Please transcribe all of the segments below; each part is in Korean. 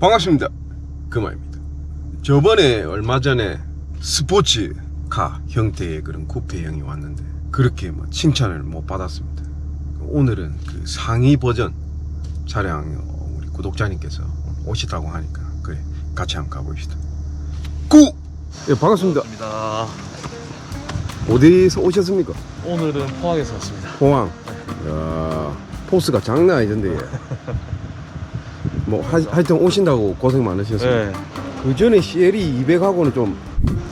반갑습니다. 금화입니다. 저번에 얼마 전에 스포츠카 형태의 그런 쿠페형이 왔는데 그렇게 뭐 칭찬을 못 받았습니다. 오늘은 그 상위 버전 차량 우리 구독자님께서 오시다고 하니까 그래 같이 한번 가보시다. 구! 예, 반갑습니다. 반갑습니다. 어디서 오셨습니까? 오늘은 포항에서 왔습니다. 공항. 야, 포스가 장난 아니던데. 얘. 뭐 하, 하여튼 오신다고 고생 많으셨습니다. 네. 그 전에 CLE 200하고는 좀,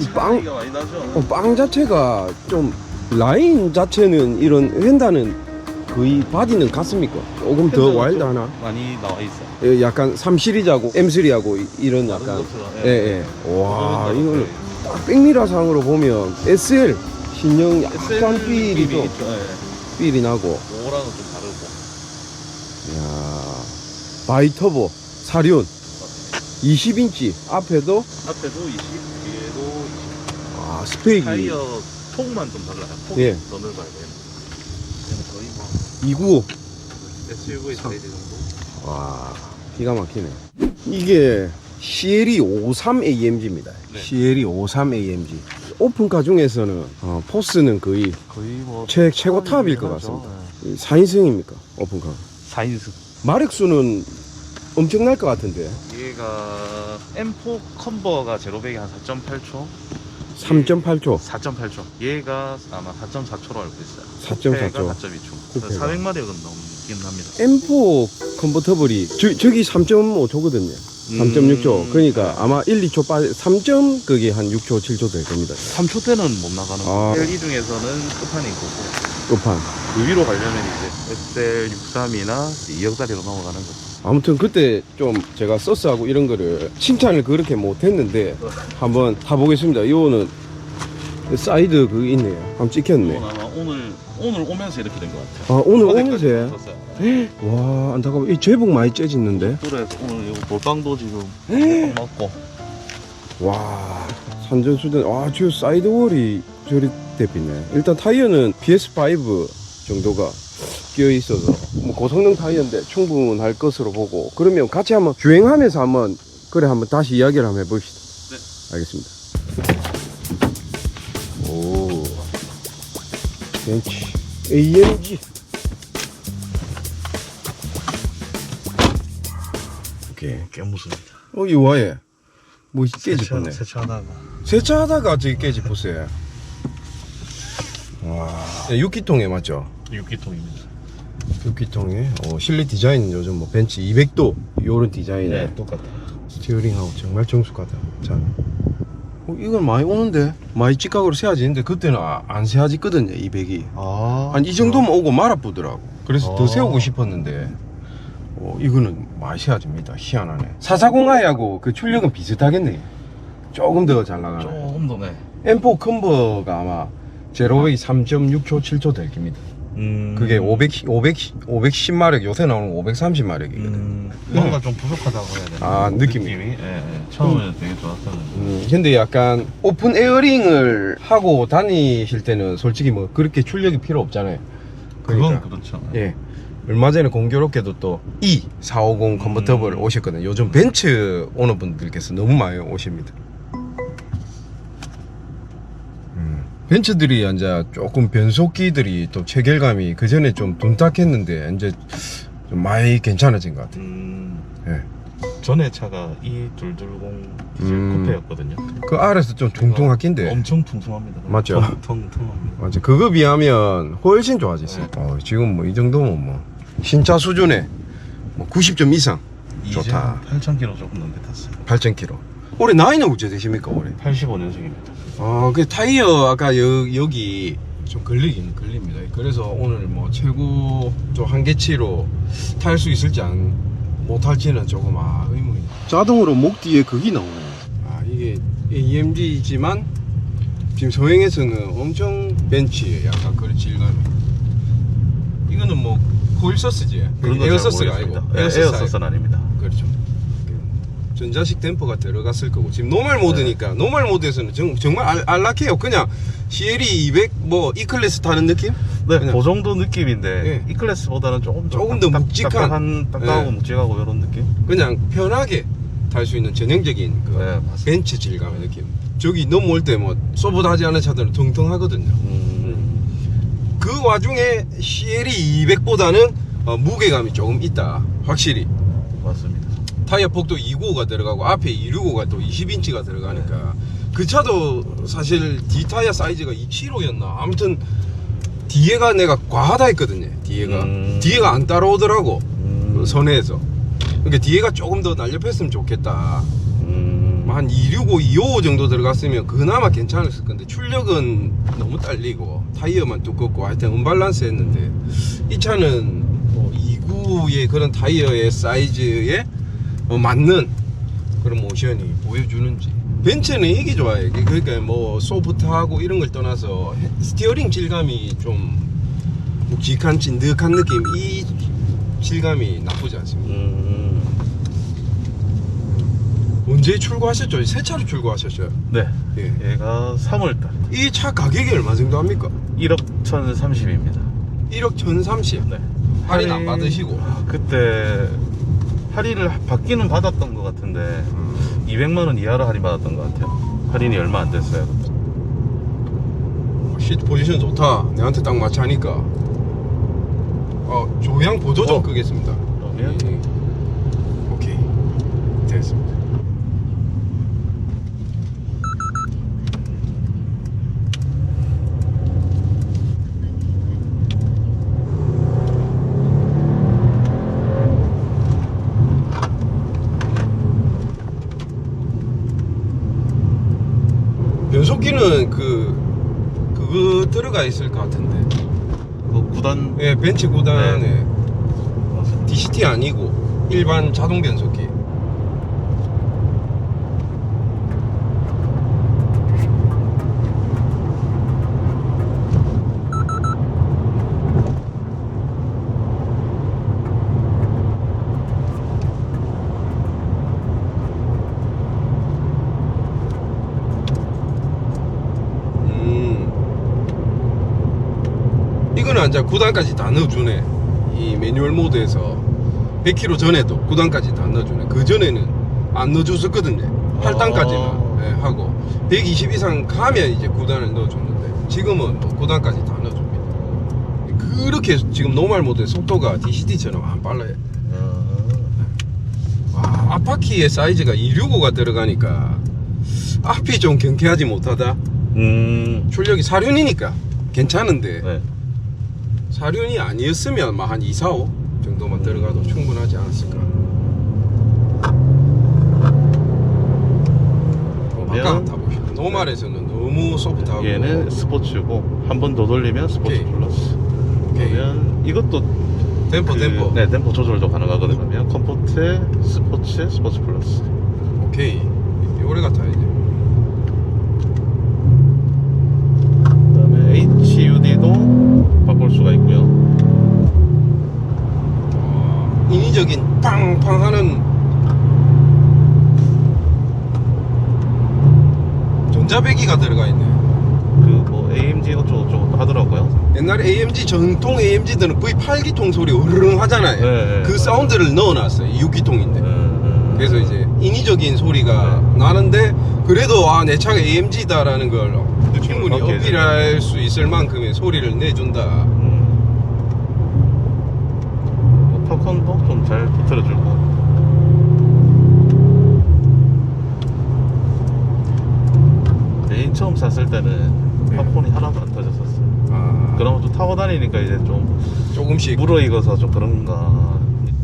이 빵, 차이가 많이 나죠? 어, 빵 자체가 좀, 라인 자체는 이런 횡단은 거의 바디는 같습니까? 조금 더 와일드 좀 하나? 많이 나와 있어요. 예, 약간 3 시리즈하고 M3하고 이런 약간. 것처럼, 예, 예. 예. 와, 이거는 거딱 백미러상으로 보면 SL 신형 약간 SL 좀, 있죠. 예. 나고. 야 바이터보 사륜 20인치 앞에도 앞에도 20, 뒤에도 20. 아 스페이기 타이어 폭만 좀 달라요. 폭이 예. 더 넓어요. 얘는. 얘는 거의 뭐 295 SUV 참. 사이즈 정도. 와 기가 막히네 이게 CLE 53 AMG입니다 네. CLE 53 AMG 오픈카 중에서는 어, 포스는 거의 거의 뭐 최, 최고 탑일 것 같습니다 4인승입니까 오픈카 4인승. 마력수는 엄청날 것 같은데 얘가 M4 컨버가 제로백이 한 4.8초, 3.8초 4.8초. 얘가 아마 4.4초로 알고 있어요. 4.4 초. 4.2초. 쿠페가. 400마력은 넘긴 합니다. M4 컨버터블이 저, 저기 3.5초거든요. 3.6초. 음, 그러니까 네. 아마 1, 2초 빠 3점 그게 한 6초, 7초 될 겁니다. 3초 때는 못 나가는 아. 거. LE 중에서는 끝판이 있고 끝판. 그 위로 가려면 이제 SL 63이나 2억짜리로 넘어가는 거죠. 아무튼 그때 좀 제가 서스하고 이런 거를 칭찬을 그렇게 못 했는데 한번 타보겠습니다. 이거는 사이드 그거 있네요. 한번 찍혔네. 아마 오늘 오늘 오면서 이렇게 된 것 같아요. 아, 오늘 어제까지 오면서 없었어요. 와, 안타까워. 이 제복 많이 째졌는데. 그래서 오늘 이 돌방도 지금 꽉 맞고 와, 산전수전. 아, 저 사이드월이 저리 대비네. 일단 타이어는 PS5 정도가 끼어 있어서 뭐 고성능 타이어인데 충분할 것으로 보고 그러면 같이 한번 주행하면서 한번 그래 한번 다시 이야기를 한번 해봅시다. 네. 알겠습니다. 오, 벤치 AMG. 오케이. 꽤 무섭니다. 어, 이 와에 뭐 깨집었네. 세차하다가 세차하다가 저기 깨집었어요. 와, 6기통에 맞죠? 6기통입니다. 6기통에 어, 실내 디자인 요즘 뭐 벤츠 200도 요런 디자인에 네, 똑같아요. 스티어링하고 정말 정숙하다. 참. 어, 이건 많이 오는데 많이 직각으로 세워지는데 그때는 아, 안 세워지거든요 200이 아, 한 이 정도면 오고 말아보더라고 그래서 더 아. 세우고 싶었는데 어, 이거는 많이 세워집니다 희한하네 440i하고 그 출력은 비슷하겠네 조금 더 잘 나가네 조금 더 네. M4 컨버가 아마 제로백이 3.6초 7초 될 겁니다 음, 그게 500, 500, 510마력 요새 나오는 530마력이거든 음, 뭔가 좀 부족하다고 해야 되나? 아, 느낌이. 예, 예. 처음에는 되게 좋았었는데. 음, 근데 약간 오픈 에어링을 하고 다니실 때는 솔직히 뭐 그렇게 출력이 필요 없잖아요. 그건 그렇죠. 예. 얼마 전에 공교롭게도 또 E450 컨버터블 음. 오셨거든요. 요즘 벤츠 오너분들께서 너무 많이 오십니다. 벤츠들이 이제 조금 변속기들이 또 체결감이 그 전에 좀 둔탁했는데 이제 좀 많이 괜찮아진 것 같아요. 음, 예. 전에 차가 E220 디젤 음. 쿠페였거든요. 그 아래서 좀 퉁퉁하긴데. 엄청 퉁퉁합니다. 맞죠? 퉁퉁합니다. 맞아. 그거 비하면 훨씬 좋아졌어요. 어, 지금 뭐 이 정도면 뭐 신차 수준에 뭐 90점 이상 좋다. 8,000km 조금 넘게 탔어요. 8,000km. 올해 나이는 어째 되십니까 올해? 85년생입니다. 아, 그 타이어 아까 여, 여기 좀 걸리긴 걸립니다. 그래서 오늘 뭐 최고 좀 한계치로 탈 수 있을지 안 못할지는 조금 아 의문이. 자동으로 목 뒤에 극이 나오네. 아 이게 AMG이지만 지금 서행에서는 엄청 벤치에 약간 그런 질감이. 이거는 뭐 코일 서스지. 에어 서스가 잘 아니고 에어서스 아니고. 에어 서스는 아닙니다. 그렇죠. 전자식 댐퍼가 들어갔을 거고 지금 노멀 모드니까 노멀 모드에서는 정, 정말 알, 안락해요. 그냥 CLE 200 뭐 E 클래스 타는 느낌? 네, 그냥. 그 정도 느낌인데 예. 이 클래스보다는 조금 조금 더 묵직한. 딱딱한, 딱딱하고 예. 묵직하고 이런 느낌. 그냥 편하게 탈 수 있는 전형적인 그 네, 맞습니다. 벤츠 질감의 느낌. 저기 넘어올 때 뭐 소보다 하지 않은 차들은 퉁퉁하거든요. 음. 그 와중에 CL이 200보다는 어, 무게감이 조금 있다. 확실히. 맞습니다. 타이어 폭도 295가 들어가고 앞에 265가 또 20인치가 들어가니까 그 차도 사실 뒤 타이어 사이즈가 275였나 아무튼 뒤에가 내가 과하다 했거든요 뒤에가 음. 뒤에가 안 따라오더라고 음. 그 선에서 그러니까 뒤에가 조금 더 날렵했으면 좋겠다 음. 한 265, 255 정도 들어갔으면 그나마 괜찮았을 건데 출력은 너무 딸리고 타이어만 두껍고 하여튼 언밸런스 했는데 이 차는 뭐 29의 그런 타이어의 사이즈에 어, 맞는 그런 모션이 보여주는지 벤츠는 이게 좋아요 그러니까 뭐 소프트하고 이런 걸 떠나서 헤- 스티어링 질감이 좀 묵직한 찐득한 느낌 이 질감이 나쁘지 않습니다 음. 언제 출고하셨죠? 새 차로 출고하셨어요 네. 예. 얘가 3월달 이 차 가격이 얼마 정도 합니까? 1억 1,030입니다. 1억 1030 네. 할인 안 받으시고 그때 할인을 받기는 받았던 것 같은데 200만 원 이하로 할인 받았던 것 같아요. 할인이 얼마 안 됐어요. 시트 포지션 좋다 내한테 딱 맞춰하니까 어, 조향 보조 좀 어. 끄겠습니다 그러면 예. 오케이 됐습니다 변속기는 그 그거 들어가 있을 것 같은데 그 구단 예 벤츠 구단에 네. 맞습니다. DCT 아니고 일반 자동 변속기. 음. 이거는 이제 9단까지 다 넣어주네. 이 매뉴얼 모드에서 100km 전에도 9단까지 다 넣어주네. 그 전에는 안 넣어줬었거든요. 8단까지만 예, 아. 하고 120 이상 가면 이제 9단을 넣어줬는데 지금은 뭐 9단까지 다 넣어줍니다. 그렇게 지금 노멀 모드의 속도가 DCT처럼 안 빨라요. 아, 와, 앞바퀴의 사이즈가 265가 들어가니까 앞이 좀 경쾌하지 못하다. 음. 출력이 사륜이니까 괜찮은데 네. 사륜이 아니었으면 막 한 2, 4, 5 정도만 들어가도 충분하지 않았을까. 어, 아까 타보시죠. 노말에서는 너무 소프트하고 얘는 스포츠고 한 번 더 돌리면 스포츠 오케이. 플러스. 오케이. 그러면 이것도 템포 그- 템포 네, 템포 조절도 가능하거든요. 그러면 컴포트에 스포츠에 스포츠 플러스. 오케이 오래 같아 이 팡팡하는 전자배기가 들어가 있네. 그 뭐 AMG 어쩌고 저쩌고 하더라고요. 옛날에 AMG 전통 AMG들은 V8기통 소리 으르릉 하잖아요. 네, 네, 그 맞아요. 사운드를 넣어놨어요. 6기통인데. 음, 그래서 이제 인위적인 소리가 나는데 그래도 아 내 차가 AMG다라는 걸 충분히 어필할 수 있을 만큼의 소리를 내준다. 음. 뭐 터컨도 좀잘 틀어주고. 메인 처음 샀을 때는 네. 팝콘이 하나도 안 터졌었어요. 아, 그나마 좀 타고 다니니까 이제 좀 조금씩 물어 익어서 좀 그런가.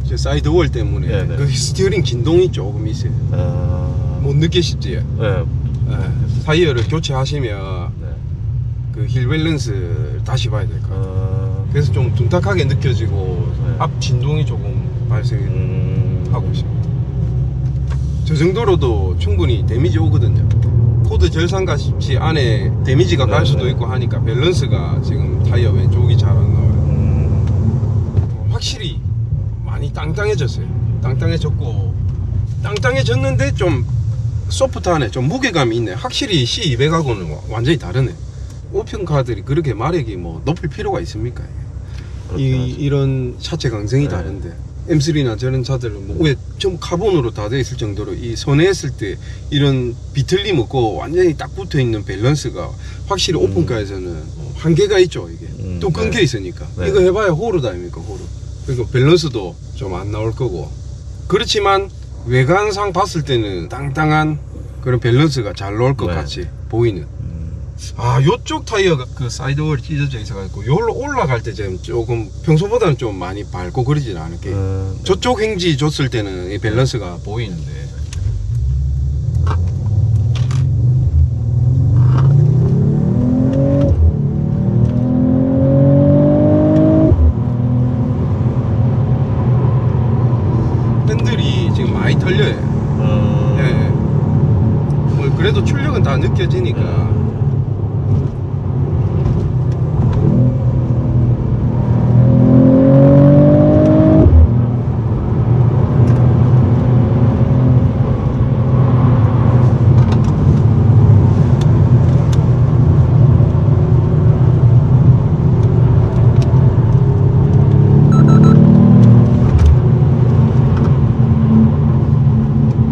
제 사이드월 때문에 네, 네. 그 스티어링 진동이 조금 있어요. 어... 못 느끼시지? 네. 네. 타이어를 교체하시면 네. 그힐 밸런스 다시 봐야 될 것 같아요. 어... 그래서 좀 둔탁하게 느껴지고 네. 앞 진동이 조금 발생하고 음... 있습니다. 저 정도로도 충분히 데미지 오거든요. 코드 절상같이 안에 데미지가 갈 네, 수도 네. 있고 하니까 밸런스가 지금 타이어 왼쪽이 잘 안 나와요. 음... 확실히 많이 땅땅해졌어요. 땅땅해졌고 땅땅해졌는데 좀 소프트하네. 좀 무게감이 있네. 확실히 C200하고는 완전히 다르네. 오픈카들이 그렇게 마력이 뭐 높일 필요가 있습니까? 이. 이런 차체 강성이 네. 다른데 M3나 저런 차들은 뭐 위에 전부 카본으로 다돼 있을 정도로 이 선회했을 때 이런 비틀림 없고 완전히 딱 붙어 있는 밸런스가 확실히 음. 오픈카에서는 한계가 있죠 이게 음, 또 끊겨 네. 있으니까 네. 이거 해봐야 호르다 아닙니까 호르 그러니까 밸런스도 좀 안 나올 거고 그렇지만 외관상 봤을 때는 땅땅한 그런 밸런스가 잘 나올 것 네. 같이 보이는 음, 아 요쪽 타이어가 그 사이드월이 찢어져 있어가지고 요로 올라갈 때좀 조금 평소보다는 좀 많이 밟고 그러진 않을게 음, 저쪽 행지 줬을 때는 이 밸런스가 보이는데 핸들이 지금 많이 털려요 어, 예. 뭐 그래도 출력은 다 느껴지니까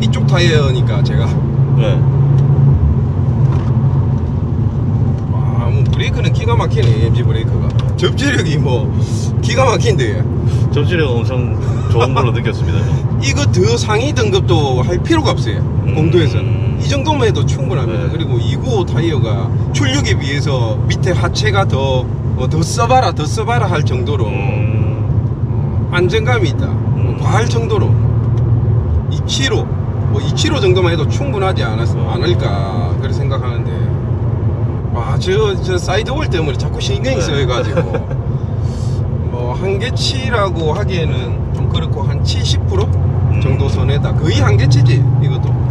이쪽 타이어니까 제가. 네. 와, 뭐 브레이크는 기가 막히네 MG 브레이크가. 접지력이 뭐 기가 막힌데. 접지력 엄청 좋은 걸로 느꼈습니다. 이거 더 상위 등급도 할 필요가 없어요 음. 공도에서는 이 정도만 해도 충분합니다. 네. 그리고 295 타이어가 출력에 비해서 밑에 하체가 더, 어, 더 써봐라 더 써봐라 할 정도로 음, 안정감이 있다. 뭐 과할 정도로. 275 뭐275 정도만 해도 충분하지 않았, 않을까 그렇게 생각하는데. 와저 저 사이드월 때문에 자꾸 신경이 네. 쓰여가지고. 뭐 한계치라고 하기에는 좀 그렇고 한 70% 정도 선에다 거의 한계치지 이것도.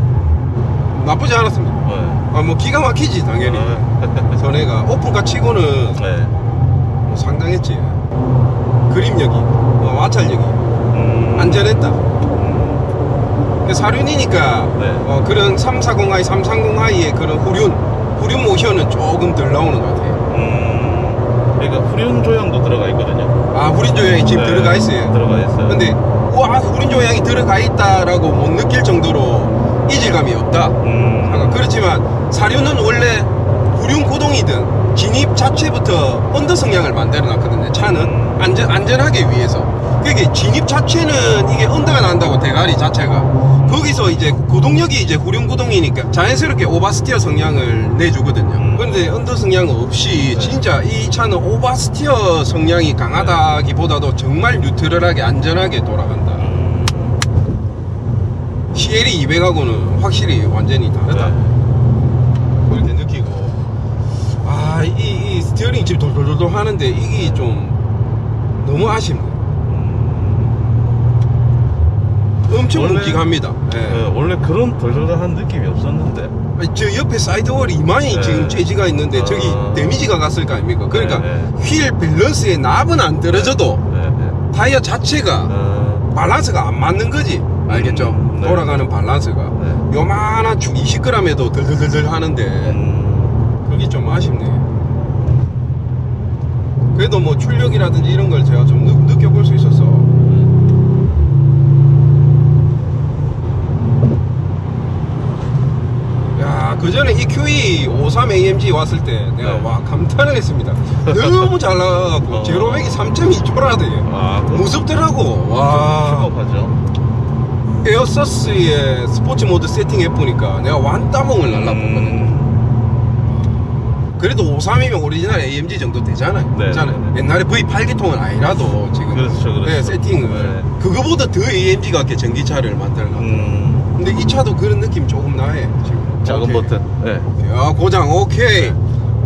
나쁘지 않았습니다. 네. 아뭐 기가 막히지 당연히. 선에가 오픈카 치고는 네. 뭐 상당했지. 그림력이 어, 와찰력이 음, 안전했다. 음, 사륜이니까 네. 어, 그런 340i, 330i의 그런 후륜 후륜 모션은 조금 덜 나오는 것 같아요. 음, 그러니까 후륜 조향도 들어가 있거든요. 아 후륜 조향이 지금 네, 들어가 있어요? 들어가 있어요. 근데 와 후륜 조향이 들어가 있다라고 못 느낄 정도로 이질감이 없다. 음, 아, 그렇지만 사륜은 원래 후륜 구동이든 진입 자체부터 언더 성향을 만들어 놨거든요 차는. 음. 안전, 안전하게 위해서. 그게 진입 자체는 이게 언더가 난다고 대가리 자체가 거기서 이제 구동력이 이제 후륜 구동이니까 자연스럽게 오버스티어 성향을 내주거든요. 음. 그런데 언더 성향 없이 네. 진짜 이 차는 오버스티어 성향이 강하다기보다도 정말 뉴트럴하게 안전하게 돌아간다. 음, CL이 200하고는 확실히 완전히 다르다. 네. 그렇게 느끼고. 아 이 이 스티어링 지금 돌돌돌돌 하는데 이게 좀 너무 아쉽네. 엄청 원래- 묵직합니다 예. 네, 원래 그런 덜덜한 느낌이 없었는데. 저 옆에 사이드월이 이만히 네. 지금 째지가 있는데 아. 저기 데미지가 갔을 거 아닙니까 그러니까 네, 휠 밸런스의 납은 안 떨어져도 네, 네. 타이어 자체가 어, 밸런스가 안 맞는 거지 알겠죠 음, 네. 돌아가는 밸런스가 네. 요만한 축 20g에도 덜덜덜덜 하는데 음, 그게 좀 아쉽네. 그래도 뭐 출력이라든지 이런 걸 제가 좀 느, 느껴볼 수 있어서. 야, 그 전에 EQE 53 AMG 왔을 때 내가 네. 와 감탄을 했습니다. 너무 잘 나가갖고 어. 제로백이 3.2초라대. 아, 그- 무섭더라고. 와. 픽업하죠. 에어서스의 스포츠 모드 세팅해 보니까 내가 완따봉을. 음, 그래도 53이면 오리지널 AMG 정도 되잖아요. 네, 되잖아요. 네, 네. 옛날에 V8기통은 아니라도 지금 그렇죠, 그렇죠. 네, 세팅을 네. 그거보다 더 AMG 같게 전기차를 만들어 놨 음, 근데 이 차도 그런 느낌 조금 나해 지금. 작은 오케이. 버튼. 네. 야 고장 오케이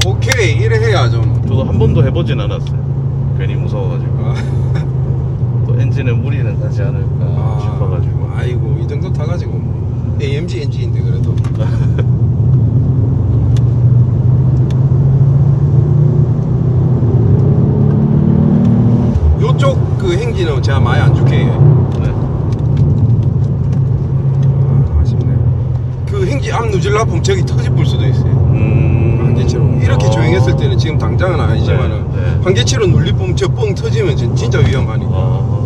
오케이 이래 해야 좀. 저도 한 번도 해보진 않았어요. 괜히 무서워가지고. 아, 또 엔진에 무리는 가지 않을까 싶어가지고. 아이고 이 정도 타가지고 뭐. AMG 엔진인데 그래도. 요쪽 그 행진은 제가 많이 안 줄게요. 네. 아, 아쉽네. 그 행지 앞 누질라품 저기 터질 볼 수도 있어요. 음, 한계치로 이렇게 어. 조행했을 때는 지금 당장은 아니지만은 네, 네. 한계치로 눌리품 저뻥 터지면 진- 진짜 위험하니까. 어,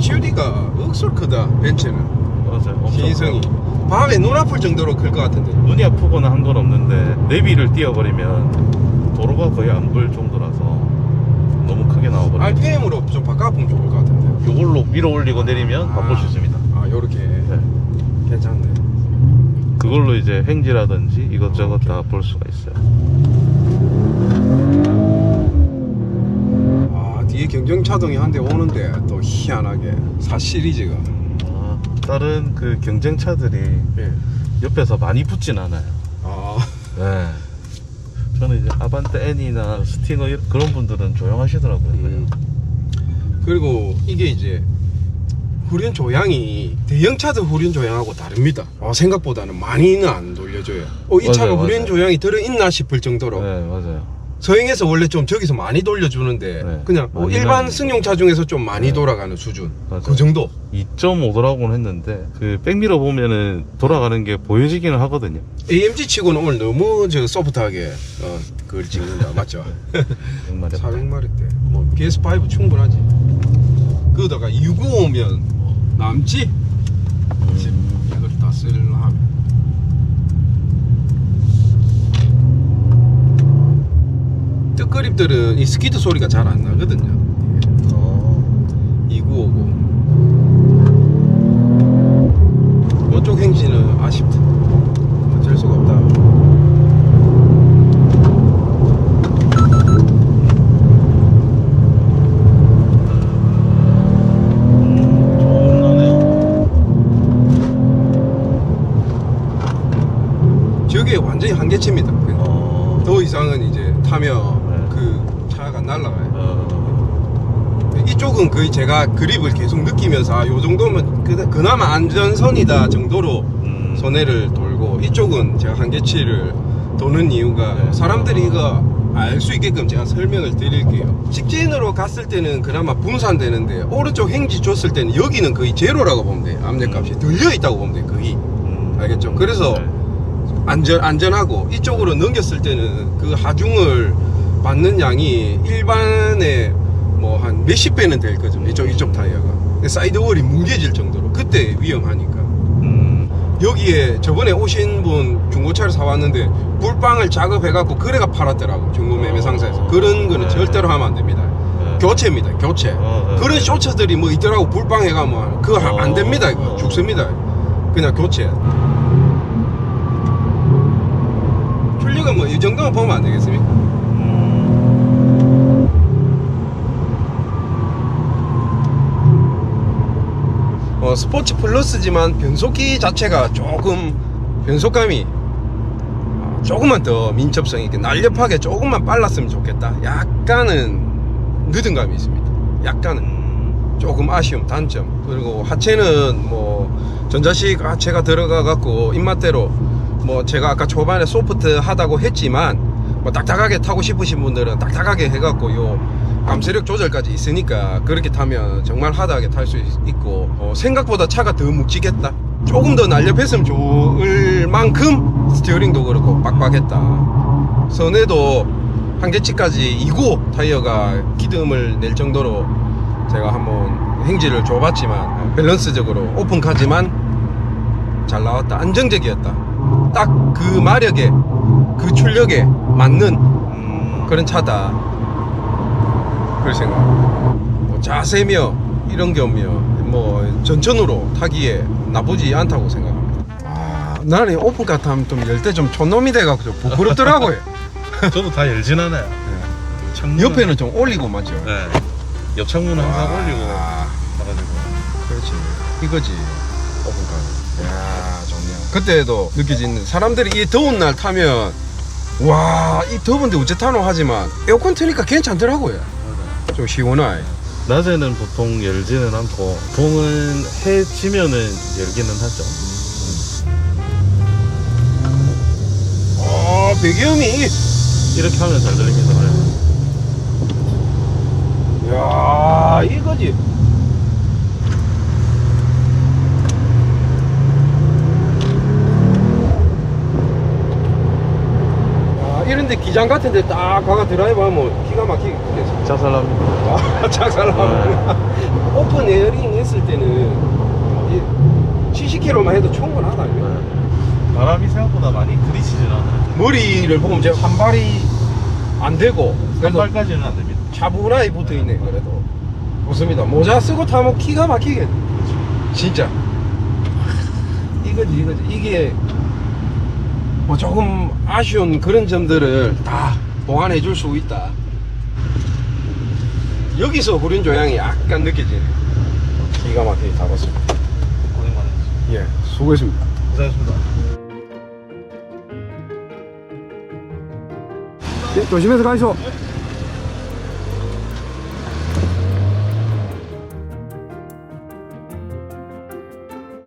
소리가 억수로 크다 벤츠는 맞아요. 엄청 시인성이 커요. 밤에 눈 아플 정도로 클 것 같은데 눈이 아프거나 한 건 없는데 내비를 띄워버리면 도로가 거의 안 보일 정도라서 너무 크게 나와버려요. RPM으로 좀 바꿔보면 좋을 것 같은데 요걸로 밀어 올리고 내리면 바꿀 수 있습니다. 아 요렇게 네. 괜찮네 그걸로 이제 행지라든지 이것저것 다 볼 수가 있어요. 아 뒤에 경쟁차동이 한 대 오는데 또 희한하게 4 시리즈가 아, 다른 그 경쟁차들이 예. 옆에서 많이 붙진 않아요. 아 네. 저는 이제 아반떼 N이나 스팅어 이런- 그런 분들은 조용하시더라고요. 음. 그리고 이게 이제 후륜 조향이 대형차들 후륜 조향하고 다릅니다. 어, 생각보다는 많이는 안 돌려줘요. 어, 이 차가 맞아요, 후륜 맞아요. 조향이 들어있나 싶을 정도로 네, 맞아요. 서행에서 원래 좀 저기서 많이 돌려주는데 네, 그냥 뭐 많이 일반 나는 승용차 중에서 좀 많이 네. 돌아가는 수준 맞아요. 그 정도 2.5도라고는 했는데 그 백미러 보면은 돌아가는 게 보여지기는 하거든요. AMG 치고는 오늘 너무 저 소프트하게 어, 그걸 찍는다 맞죠? 정말에 400마리 대. 뭐 PS5 충분하지. 그러다가 295 오면 남지? 음. 이걸 다 쓰려 하면. 뜻그립들은 이 스키드 소리가 잘 안 나거든요. 어. 2950. 이쪽 행진은 아쉽다. 어쩔 수가 없다. 음, 좋은 나네요. 저게 완전히 한계치입니다. 어. 더 이상은 이제 타면 네. 그 차가 날아가요. 어. 이쪽은 거의 제가 그립을 계속 느끼면서 아, 요 정도면 그, 그나마 안전선이다 정도로 음. 손해를 돌고 이쪽은 제가 한계치를 도는 이유가 네. 사람들이 이거 알 수 있게끔 제가 설명을 드릴게요. 직진으로 갔을 때는 그나마 분산되는데 오른쪽 행지 줬을 때는 여기는 거의 제로라고 보면 돼요. 압력값이 들려 있다고 보면 돼요. 거의 음. 알겠죠? 그래서 네. 안전 안전하고 이쪽으로 넘겼을 때는 그 하중을 받는 양이 일반의 뭐 한 몇십 배는 될 거죠. 이쪽 이쪽 타이어가 사이드월이 뭉개질 정도로 그때 위험하니까. 음. 여기에 저번에 오신 분 중고차를 사왔는데 불빵을 작업해갖고 그래가 팔았더라고 중고 매매 상사에서 그런 거는 네. 절대로 하면 안 됩니다. 네. 교체입니다, 교체. 어, 네. 그런 쇼츠들이 뭐 있더라고 불빵 해가면 그거 하- 안 됩니다 이거 어. 죽습니다. 그냥 교체. 출력은 뭐이 정도만 보면 안 되겠습니까? 어, 스포츠 플러스지만 변속기 자체가 조금 변속감이 어, 조금만 더 민첩성 있게 날렵하게 조금만 빨랐으면 좋겠다. 약간은 늦은 감이 있습니다. 약간은 음. 조금 아쉬움 단점 그리고 하체는 뭐 전자식 하체가 들어가 갖고 입맛대로 뭐 제가 아까 초반에 소프트 하다고 했지만 뭐 딱딱하게 타고 싶으신 분들은 딱딱하게 해갖고 요 감쇄력 조절까지 있으니까 그렇게 타면 정말 하드하게 탈 수 있고 어, 생각보다 차가 더 묵직했다. 조금 더 날렵했으면 좋을 만큼 스티어링도 그렇고 빡빡했다. 선에도 한계치까지 2고 타이어가 기름을 낼 정도로 제가 한번 행지를 줘봤지만 밸런스적으로 오픈카지만 잘 나왔다. 안정적이었다 딱 그 마력에 그 출력에 맞는 음. 그런 차다. 그런 생각. 뭐 자세며 이런 겸며 뭐 전천으로 타기에 나쁘지 않다고 생각합니다. 아, 나는 오픈카 타면 좀열때좀 촌놈이 돼갖고 좀 부끄럽더라고요. 저도 다 열진 않아요. 창문은- 옆에는 좀 올리고 맞죠? 네. 옆 창문은 항상 아, 올리고 가가지고. 그렇지. 이거지 그때도 느껴지는 사람들이 이 더운 날 타면 와 이 더운데 어째 타노 하지만 에어컨 트니까 괜찮더라고요 좀 시원하게 낮에는 보통 열지는 않고 봉은 해 지면은 열기는 하죠. 아 배기음이 이렇게 하면 잘 들립니다. 네. 야 이거지 이런데 기장 같은데 딱 가가 드라이브 하면 기가 막히게 됐어. 자살납니다. 아, 작살나고 오픈 에어링 했을 때는 70km만 해도 충분하다. 이거. 네. 바람이 생각보다 많이 들이치진 않아요. 머리를 보면 제가 한 발이 안 되고 한 그래도 발까지는 안 됩니다. 차분하게 붙어 있네 그래도 좋습니다. 모자 쓰고 타면 기가 막히게 진짜 이거지 이거지 이게 뭐 조금 아쉬운 그런 점들을 다 보완해 줄 수 있다. 여기서 후륜 조향이 약간 느껴지네. 기가 막히게 잡았습니다. 고생 많으셨습니다. 예, 수고했습니다. 고생하셨습니다. 예, 조심해서 가이소.